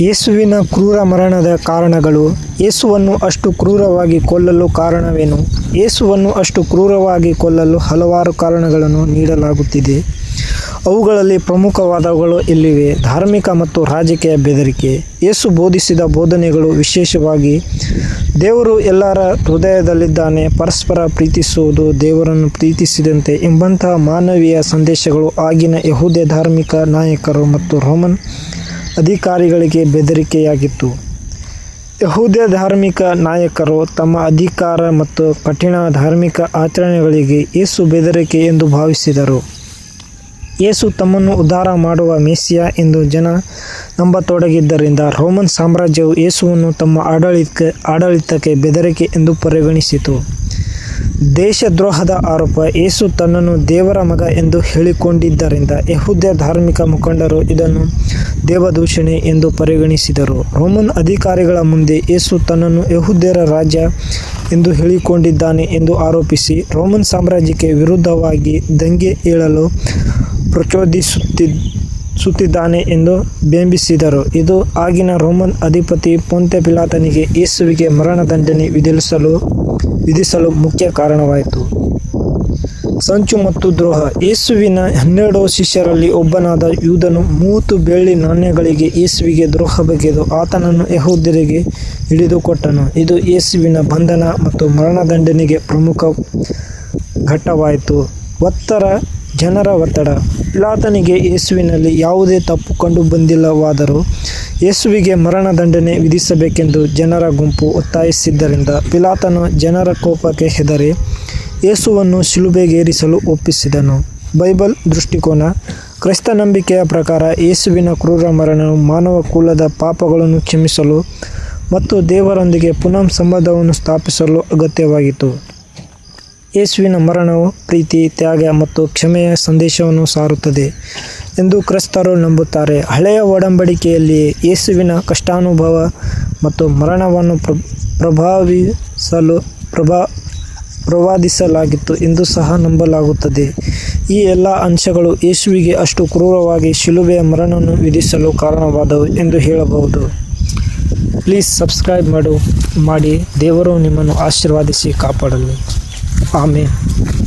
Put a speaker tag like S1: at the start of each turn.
S1: ಯೇಸುವಿನ ಕ್ರೂರ ಮರಣದ ಕಾರಣಗಳು ಯೇಸುವನ್ನು ಅಷ್ಟು ಕ್ರೂರವಾಗಿ ಕೊಲ್ಲಲು ಕಾರಣವೇನು? ಯೇಸುವನ್ನು ಅಷ್ಟು ಕ್ರೂರವಾಗಿ ಕೊಲ್ಲಲು ಹಲವಾರು ಕಾರಣಗಳನ್ನು ನೀಡಲಾಗುತ್ತಿದೆ. ಅವುಗಳಲ್ಲಿ ಪ್ರಮುಖವಾದವುಗಳು ಇಲ್ಲಿವೆ. ಧಾರ್ಮಿಕ ಮತ್ತು ರಾಜಕೀಯ ಬೆದರಿಕೆ. ಯೇಸು ಬೋಧಿಸಿದ ಬೋಧನೆಗಳು ವಿಶೇಷವಾಗಿ ದೇವರು ಎಲ್ಲರ ಹೃದಯದಲ್ಲಿದ್ದಾನೆ, ಪರಸ್ಪರ ಪ್ರೀತಿಸುವುದು ದೇವರನ್ನು ಪ್ರೀತಿಸಿದಂತೆ ಎಂಬಂತಹ ಮಾನವೀಯ ಸಂದೇಶಗಳು ಆಗಿನ ಯಹೂದ್ಯ ಧಾರ್ಮಿಕ ನಾಯಕರು ಮತ್ತು ರೋಮನ್ ಅಧಿಕಾರಿಗಳಿಗೆ ಬೆದರಿಕೆಯಾಗಿತ್ತು. ಯಹೂದ್ಯ ಧಾರ್ಮಿಕ ನಾಯಕರು ತಮ್ಮ ಅಧಿಕಾರ ಮತ್ತು ಕಠಿಣ ಧಾರ್ಮಿಕ ಆಚರಣೆಗಳಿಗೆ ಏಸು ಬೆದರಿಕೆ ಎಂದು ಭಾವಿಸಿದರು. ಏಸು ತಮ್ಮನ್ನು ಉದ್ಧಾರ ಮಾಡುವ ಮೇಸಿಯ ಎಂದು ಜನ ನಂಬತೊಡಗಿದ್ದರಿಂದ ರೋಮನ್ ಸಾಮ್ರಾಜ್ಯವು ಏಸುವನ್ನು ತಮ್ಮ ಆಡಳಿತಕ್ಕೆ ಆಡಳಿತಕ್ಕೆ ಬೆದರಿಕೆ ಎಂದು ಪರಿಗಣಿಸಿತು. ದೇಶದ್ರೋಹದ ಆರೋಪ, ಏಸು ತನ್ನನ್ನು ದೇವರ ಮಗ ಎಂದು ಹೇಳಿಕೊಂಡಿದ್ದರಿಂದ ಯಹುದ್ಯ ಧಾರ್ಮಿಕ ಮುಖಂಡರು ಇದನ್ನು ದೇವದೂಷಣೆ ಎಂದು ಪರಿಗಣಿಸಿದರು. ರೋಮನ್ ಅಧಿಕಾರಿಗಳ ಮುಂದೆ ಯೇಸು ತನ್ನನ್ನು ಯಹೂದ್ಯರ ರಾಜ ಎಂದು ಹೇಳಿಕೊಂಡಿದ್ದಾನೆ ಎಂದು ಆರೋಪಿಸಿ, ರೋಮನ್ ಸಾಮ್ರಾಜ್ಯಕ್ಕೆ ವಿರುದ್ಧವಾಗಿ ದಂಗೆ ಏಳಲು ಪ್ರಚೋದಿಸುತ್ತಿದ್ದ ಸುತ್ತಿದ್ದಾನೆ ಎಂದು ಬಿಂಬಿಸಿದರು. ಇದು ಆಗಿನ ರೋಮನ್ ಅಧಿಪತಿ ಪೊಂತೆ ಪಿಲಾತನಿಗೆ ಯೇಸುವಿಗೆ ಮರಣದಂಡನೆ ವಿಧಿಸಲು ವಿಧಿಸಲು ಮುಖ್ಯ ಕಾರಣವಾಯಿತು. ಸಂಚು ಮತ್ತು ದ್ರೋಹ. ಯೇಸುವಿನ ಹನ್ನೆರಡು ಶಿಷ್ಯರಲ್ಲಿ ಒಬ್ಬನಾದ ಯೂದನು ಮೂವತ್ತು ಬೆಳ್ಳಿ ನಾಣ್ಯಗಳಿಗೆ ಯೇಸುವಿಗೆ ದ್ರೋಹ ಬಗೆದು ಆತನನ್ನು ಯಹೂದ್ಯರಿಗೆ ಹಿಡಿದುಕೊಟ್ಟನು. ಇದು ಯೇಸುವಿನ ಬಂಧನ ಮತ್ತು ಮರಣದಂಡನೆಗೆ ಪ್ರಮುಖ ಘಟ್ಟವಾಯಿತು. ಒತ್ತರ ಜನರ ಒತ್ತಡ. ಪಿಲಾತನಿಗೆ ಯೇಸುವಿನಲ್ಲಿ ಯಾವುದೇ ತಪ್ಪು ಕಂಡು ಬಂದಿಲ್ಲವಾದರೂ ಯೇಸುವಿಗೆ ಮರಣದಂಡನೆ ವಿಧಿಸಬೇಕೆಂದು ಜನರ ಗುಂಪು ಒತ್ತಾಯಿಸಿದ್ದರಿಂದ ಪಿಲಾತನು ಜನರ ಕೋಪಕ್ಕೆ ಹೆದರಿ ಯೇಸುವನ್ನು ಶಿಲುಬೆಗೇರಿಸಲು ಒಪ್ಪಿಸಿದನು. ಬೈಬಲ್ ದೃಷ್ಟಿಕೋನ. ಕ್ರೈಸ್ತ ನಂಬಿಕೆಯ ಪ್ರಕಾರ ಯೇಸುವಿನ ಕ್ರೂರ ಮರಣವು ಮಾನವ ಕುಲದ ಪಾಪಗಳನ್ನು ಕ್ಷಮಿಸಲು ಮತ್ತು ದೇವರೊಂದಿಗೆ ಪುನಃ ಸಂಬಂಧವನ್ನು ಸ್ಥಾಪಿಸಲು ಅಗತ್ಯವಾಗಿತ್ತು. ಯೇಸುವಿನ ಮರಣವು ಪ್ರೀತಿ, ತ್ಯಾಗ ಮತ್ತು ಕ್ಷಮೆಯ ಸಂದೇಶವನ್ನು ಸಾರುತ್ತದೆ ಎಂದು ಕ್ರಿಸ್ತರು ನಂಬುತ್ತಾರೆ. ಹಳೆಯ ಒಡಂಬಡಿಕೆಯಲ್ಲಿ ಯೇಸುವಿನ ಕಷ್ಟಾನುಭವ ಮತ್ತು ಮರಣವನ್ನು ಪ್ರ, ಪ್ರಭಾವಿಸಲು ಪ್ರಭಾ, ಪ್ರವಾದಿಸಲಾಗಿತ್ತು ಎಂದು ಸಹ ನಂಬಲಾಗುತ್ತದೆ. ಈ ಎಲ್ಲ ಅಂಶಗಳು ಯೇಸುವಿಗೆ ಅಷ್ಟು ಕ್ರೂರವಾಗಿ ಶಿಲುಬೆಯ ಮರಣವನ್ನು ವಿಧಿಸಲು ಕಾರಣವಾದವು ಎಂದು ಹೇಳಬಹುದು. ಪ್ಲೀಸ್ ಸಬ್ಸ್ಕ್ರೈಬ್ ಮಾಡು, ಮಾಡಿ ದೇವರು ನಿಮ್ಮನ್ನು ಆಶೀರ್ವಾದಿಸಿ ಕಾಪಾಡಲಿ. Amém.